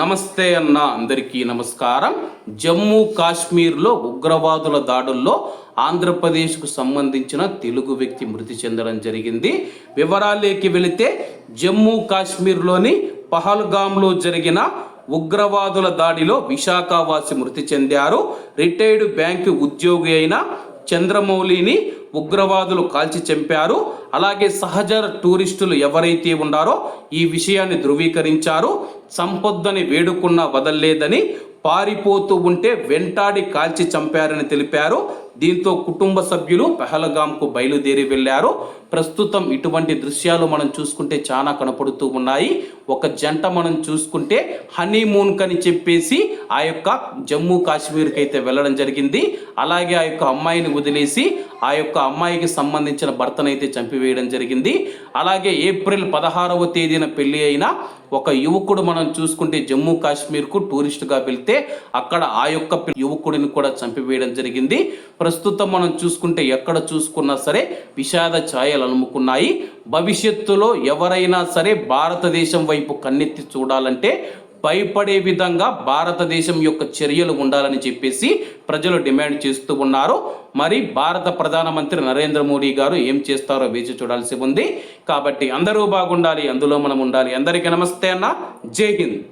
నమస్తే అన్న అందరికీ నమస్కారం. జమ్మూ కాశ్మీర్లో ఉగ్రవాదుల దాడుల్లో ఆంధ్రప్రదేశ్కు సంబంధించిన తెలుగు వ్యక్తి మృతి చెందడం జరిగింది. వివరాలేకి వెళితే జమ్మూ కాశ్మీర్లోని పహల్గామ్లో జరిగిన ఉగ్రవాదుల దాడిలో విశాఖవాసి మృతి చెందారు. రిటైర్డ్ బ్యాంకు ఉద్యోగి అయిన చంద్రమౌళిని ఉగ్రవాదులు కాల్చి చంపారు. అలాగే సహజ టూరిస్టులు ఎవరైతే ఉన్నారో ఈ విషయాన్ని ధృవీకరించారు. సంపొద్దని వేడుకున్న వదల్లేదని పారిపోతూ ఉంటే వెంటాడి కాల్చి చంపారని తెలిపారు. దీంతో కుటుంబ సభ్యులు పెహలగాంకు బయలుదేరి వెళ్ళారు. ప్రస్తుతం ఇటువంటి దృశ్యాలు మనం చూసుకుంటే చాలా కనపడుతూ ఉన్నాయి. ఒక జంట మనం చూసుకుంటే హనీమూన్ కని చెప్పేసి ఆ యొక్క జమ్మూ కాశ్మీర్కి అయితే వెళ్ళడం జరిగింది. అలాగే ఆ యొక్క అమ్మాయిని వదిలేసి ఆ యొక్క అమ్మాయికి సంబంధించిన భర్తనైతే చంపివేయడం జరిగింది. అలాగే ఏప్రిల్ పదహారవ తేదీన పెళ్ళి అయిన ఒక యువకుడు మనం చూసుకుంటే జమ్మూ కాశ్మీర్కు టూరిస్టుగా వెళ్తే అక్కడ ఆ యొక్క యువకుడిని కూడా చంపివేయడం జరిగింది. ప్రస్తుతం మనం చూసుకుంటే ఎక్కడ చూసుకున్నా సరే విషాద ఛాయలు అలుముకున్నాయి. భవిష్యత్తులో ఎవరైనా సరే భారతదేశం వైపు కన్నెత్తి చూడాలంటే భయపడే విధంగా భారతదేశం యొక్క చర్యలు ఉండాలని చెప్పేసి ప్రజలు డిమాండ్ చేస్తూ ఉన్నారు. మరి భారత ప్రధానమంత్రి నరేంద్ర మోడీ గారు ఏం చేస్తారో వేచి చూడాల్సి ఉంది. కాబట్టి అందరూ బాగుండాలి అందులో మనం ఉండాలి. అందరికీ నమస్తే అన్న. జై హింద్.